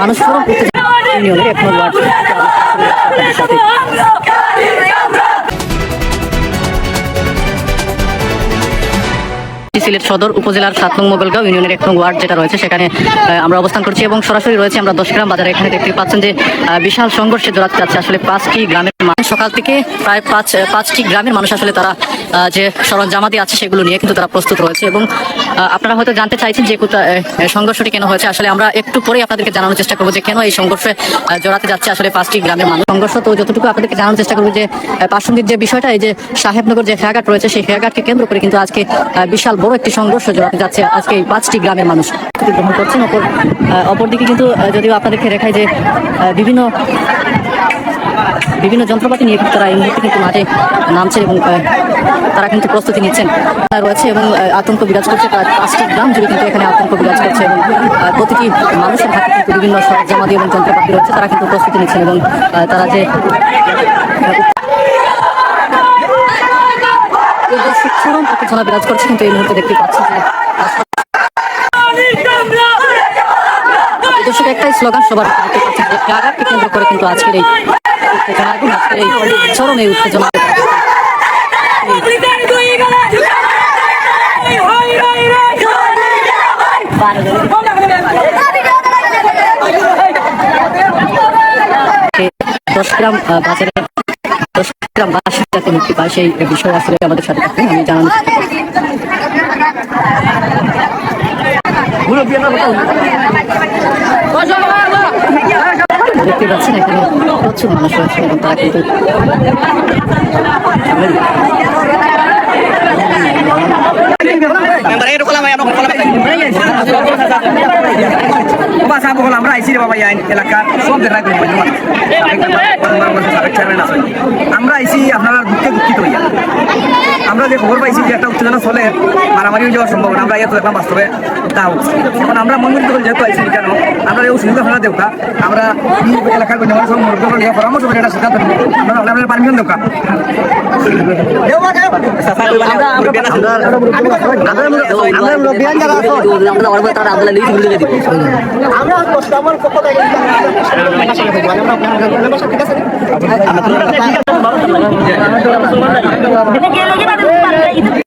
মানুষ ফোরাম ইউনিয়নের এক নম্বর সিলেট সদর উপজেলার সাত নং মোগলগাঁও ইউনিয়নের এক নং ওয়ার্ড যেটা রয়েছে, সেখানে আমরা অবস্থান করছি এবং সরাসরি রয়েছে আমরা দশগ্রাম বাজারে। এখানে দেখতে পাচ্ছেন যে বিশাল সংঘর্ষে জড়াতে যাচ্ছে আসলে পাঁচটি গ্রামের মানুষ। সকাল থেকে প্রায় পাঁচ পাঁচটি গ্রামের মানুষ আসলে তারা যে সরঞ্জামাদি আছে সেগুলো নিয়ে কিন্তু তারা প্রস্তুত রয়েছে এবং আপনারা হয়তো জানতে চাইছেন যে সংঘর্ষটি কেন হয়েছে। আসলে আমরা একটু পরেই আপনাদেরকে জানানোর চেষ্টা করব যে কেন এই সংঘর্ষে জড়াতে যাচ্ছে আসলে পাঁচটি গ্রামের মানুষ। সংঘর্ষ তো যতটুকু আপনাদেরকে জানানোর চেষ্টা করব যে প্রাসঙ্গিক যে বিষয়টা, এই যে সাহেবনগর যে হেয়াঘাট রয়েছে, সেই হেয়াঘাটকে কেন্দ্র করে কিন্তু আজকে বিশাল বড় একটি সংঘর্ষ যাচ্ছে আজকে পাঁচটি গ্রামের মানুষ। গ্রহণ করছেন। অপর অপরদিকে কিন্তু যদিও আপনাদেরকে দেখায় যে বিভিন্ন বিভিন্ন যন্ত্রপাতি নিয়ে তারা এই মুহূর্তে কিন্তু মাঠে নামছে এবং তারা কিন্তু প্রস্তুতি নিচ্ছেন। রয়েছে এবং আতঙ্ক বিরাজ করছে। প্রায় পাঁচটি গ্রাম জুড়ে কিন্তু এখানে আতঙ্ক বিরাজ করছে এবং প্রতিটি মানুষের হাতে কিন্তু বিভিন্ন সরঞ্জামাদি এবং যন্ত্রপাতি রয়েছে। তারা কিন্তু প্রস্তুতি নিচ্ছেন এবং তারা যে যে উত্তেজনা বিরাজ করছে কিন্তু এই মুহূর্তে দেখতে পাচ্ছি যে দর্শক একটাই স্লোগান সবার দেখতে কেন্দ্র করে কিন্তু আজকের এই উত্তেজনা এবং আজকের এই চরম এই উত্তেজনা। দশ গ্রাম বাজারে বাসি যাতে মুক্তি পায় সেই বিষয়ে আসলে আমাদের সাথে থাকবেন আমি জানানো দেখতে পাচ্ছেন এখানে প্রচুর মানুষ রয়েছে এবং তারা কিন্তু Bahasa apa kalau আমরা আইসি রে বাবা এলাকা সব দেখা আমরা আইছি আপনারা দুঃখে দুঃখিত হইয়া যে খবর পাইছি যে একটা উত্তেজনা চলে মারামারি হয়ে যাওয়ার সম্ভাবনা আমরা এত দেখলাম বাস্তবে তা হচ্ছে এখন আমরা মনমুগ্ধ করে যেহেতু আইছি কেন আমরা এই অসুবিধা ফেলা দেউকা আমরা এলাকার কোনো সব মুরব্বী নিয়ে পরামর্শ করে একটা সিদ্ধান্ত নেব আমরা পারমিশন দেউকা আমরা ಇದು